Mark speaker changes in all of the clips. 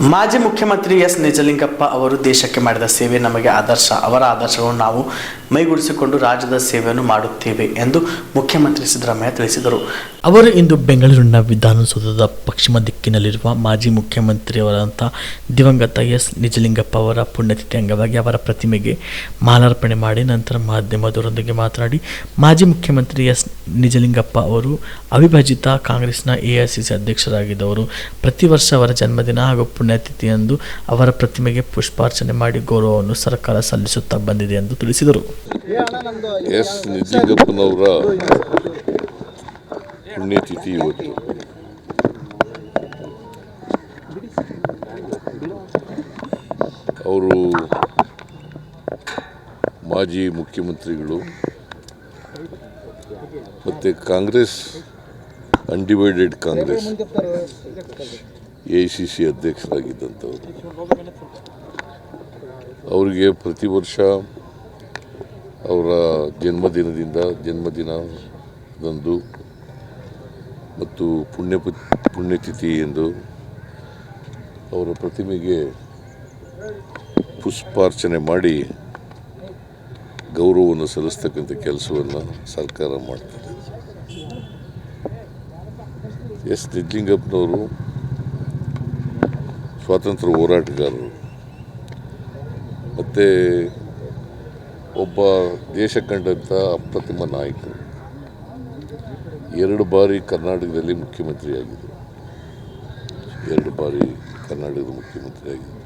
Speaker 1: ಮಾಜಿ ಮುಖ್ಯಮಂತ್ರಿ ಎಸ್ ನಿಜಲಿಂಗಪ್ಪ ಅವರು ದೇಶಕ್ಕೆ ಮಾಡಿದ ಸೇವೆ ನಮಗೆ ಆದರ್ಶ. ಅವರ ಆದರ್ಶವನ್ನು ನಾವು ಮೈಗೂಡಿಸಿಕೊಂಡು ರಾಜ್ಯದ ಸೇವೆಯನ್ನು ಮಾಡುತ್ತೇವೆ ಎಂದು ಮುಖ್ಯಮಂತ್ರಿ ಸಿದ್ದರಾಮಯ್ಯ ತಿಳಿಸಿದರು. ಅವರು ಇಂದು ಬೆಂಗಳೂರಿನ ವಿಧಾನಸೌಧದ ಪಶ್ಚಿಮ ದಿಕ್ಕಿನಲ್ಲಿರುವ ಮಾಜಿ ಮುಖ್ಯಮಂತ್ರಿಯವರಂಥ ದಿವಂಗತ ಎಸ್ ನಿಜಲಿಂಗಪ್ಪ ಅವರ ಪುಣ್ಯತಿಥಿ ಅಂಗವಾಗಿ ಅವರ ಪ್ರತಿಮೆಗೆ ಮಾಲಾರ್ಪಣೆ ಮಾಡಿ ನಂತರ ಮಾಧ್ಯಮದವರೊಂದಿಗೆ ಮಾತನಾಡಿ, ಮಾಜಿ ಮುಖ್ಯಮಂತ್ರಿ ಎಸ್ ನಿಜಲಿಂಗಪ್ಪ ಅವರು ಅವಿಭಜಿತ ಕಾಂಗ್ರೆಸ್ನ ಎಐಸಿಸಿ ಅಧ್ಯಕ್ಷರಾಗಿದ್ದವರು. ಪ್ರತಿ ವರ್ಷ ಅವರ ಜನ್ಮದಿನ ಹಾಗೂ ಪುಣ್ಯತಿಥಿಯಂದು ಅವರ ಪ್ರತಿಮೆಗೆ ಪುಷ್ಪಾರ್ಚನೆ ಮಾಡಿ ಗೌರವವನ್ನು ಸರ್ಕಾರ ಸಲ್ಲಿಸುತ್ತಾ ಬಂದಿದೆ ಎಂದು ತಿಳಿಸಿದರು.
Speaker 2: ಎಸ್. ನಿಜಲಿಂಗಪ್ಪನವರ ಪುಣ್ಯತಿಥಿ ಅವರು ಮಾಜಿ ಮುಖ್ಯಮಂತ್ರಿಗಳು ಮತ್ತು Congress undivided Congress A C C ಅಧ್ಯಕ್ಷರಾಗಿದ್ದಂಥವ್ರು. ಅವರಿಗೆ ಪ್ರತಿ ವರ್ಷ ಅವರ ಜನ್ಮದಿನದಿಂದ ಜನ್ಮದಿನದಂದು ಮತ್ತು ಪುಣ್ಯ ಪುಣ್ಯತಿಥಿ ಎಂದು ಅವರ ಪ್ರತಿಮೆಗೆ ಪುಷ್ಪಾರ್ಚನೆ ಮಾಡಿ ಗೌರವವನ್ನು ಸಲ್ಲಿಸ್ತಕ್ಕಂಥ ಕೆಲಸವನ್ನು ಸರ್ಕಾರ ಮಾಡ್ತದೆ. ಎಸ್. ನಿಜ್ಲಿಂಗಪ್ಪನವರು ಸ್ವಾತಂತ್ರ್ಯ ಹೋರಾಟಗಾರರು. ಮತ್ತು ಒಬ್ಬ ದೇಶ ಕಂಡಂಥ ಅಪ್ರತಿಮ ನಾಯಕರು. ಎರಡು ಬಾರಿ ಕರ್ನಾಟಕದಲ್ಲಿ ಮುಖ್ಯಮಂತ್ರಿಯಾಗಿದ್ದರು. ಎರಡು ಬಾರಿ ಕರ್ನಾಟಕದ ಮುಖ್ಯಮಂತ್ರಿಯಾಗಿದ್ದರು.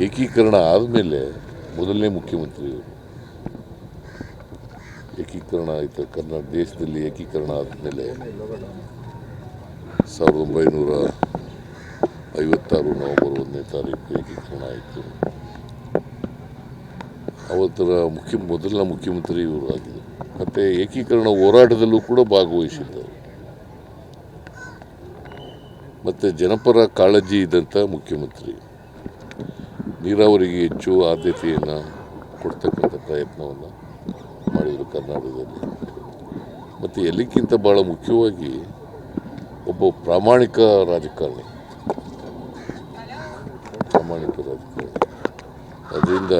Speaker 2: ಏಕೀಕರಣ ಆದಮೇಲೆ ಮೊದಲನೇ ಮುಖ್ಯಮಂತ್ರಿಯವರು. ಏಕೀಕರಣ ಆಯಿತು. ಕರ್ನಾಟಕ ದೇಶದಲ್ಲಿ ಏಕೀಕರಣ ಆದಮೇಲೆ ಸಾವಿರದ ಒಂಬೈನೂರ ಐವತ್ತಾರು ನವೆಂಬರ್ ಒಂದನೇ ತಾರೀಕು ಏಕೀಕರಣ ಆಯಿತು. ಅವತ್ತರ ಮುಖ್ಯ, ಮೊದಲ ಮುಖ್ಯಮಂತ್ರಿ ಇವರು ಆಗಿದ್ದರು ಮತ್ತು ಏಕೀಕರಣ ಹೋರಾಟದಲ್ಲೂ ಕೂಡ ಭಾಗವಹಿಸಿದ್ದರು. ಮತ್ತು ಜನಪರ ಕಾಳಜಿ ಇದ್ದಂಥ ಮುಖ್ಯಮಂತ್ರಿ. ನೀರಾವರಿಗೆ ಹೆಚ್ಚು ಆದ್ಯತೆಯನ್ನು ಕೊಡ್ತಕ್ಕಂಥ ಪ್ರಯತ್ನವನ್ನು ಮಾಡಿದರು ಕರ್ನಾಟಕದಲ್ಲಿ. ಮತ್ತು ಎಲ್ಲಕ್ಕಿಂತ ಭಾಳ ಮುಖ್ಯವಾಗಿ ಒಬ್ಬ ಪ್ರಾಮಾಣಿಕ ರಾಜಕಾರಣಿ. ಪ್ರಾಮಾಣಿಕ ರಾಜಕಾರಣಿ. ಅದರಿಂದ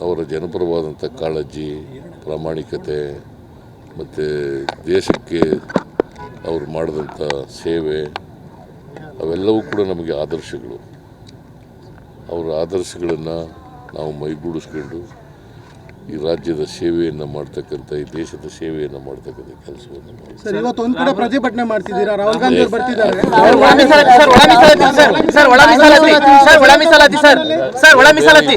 Speaker 2: ಅವರ ಜನಪರವಾದಂಥ ಕಾಳಜಿ, ಪ್ರಾಮಾಣಿಕತೆ, ಮತ್ತು ದೇಶಕ್ಕೆ ಅವರು ಮಾಡಿದಂಥ ಸೇವೆ, ಅವೆಲ್ಲವೂ ಕೂಡ ನಮಗೆ ಆದರ್ಶಗಳು. ಅವರ ಆದರ್ಶಗಳನ್ನು ನಾವು ಮೈಗೂಡಿಸ್ಕೊಂಡು ಈ ರಾಜ್ಯದ ಸೇವೆಯನ್ನು ಮಾಡ್ತಕ್ಕಂಥ ಈ ದೇಶದ ಸೇವೆಯನ್ನು ಮಾಡ್ತಕ್ಕಂಥ ಕೆಲಸವನ್ನು ಮಾಡಿ
Speaker 3: ಸರ್ ಇವತ್ತು ಒಂದ್ ಕಡೆ ಪ್ರತಿಭಟನೆ ಮಾಡ್ತಿದ್ದೀರಾ? ರಾಹುಲ್ ಗಾಂಧಿ ಅವ್ರು ಬರ್ತಿದ್ದಾರೆ.
Speaker 4: ಒಳ ಮೀಸಲಾತಿ ಸರ್ ಒಳ ಮೀಸಲಾತಿ ಸರ್ ಸರ್ ಒಳ ಮೀಸಲಾತಿ ಸರ್ ಒಳ ಮೀಸಲಾತಿ.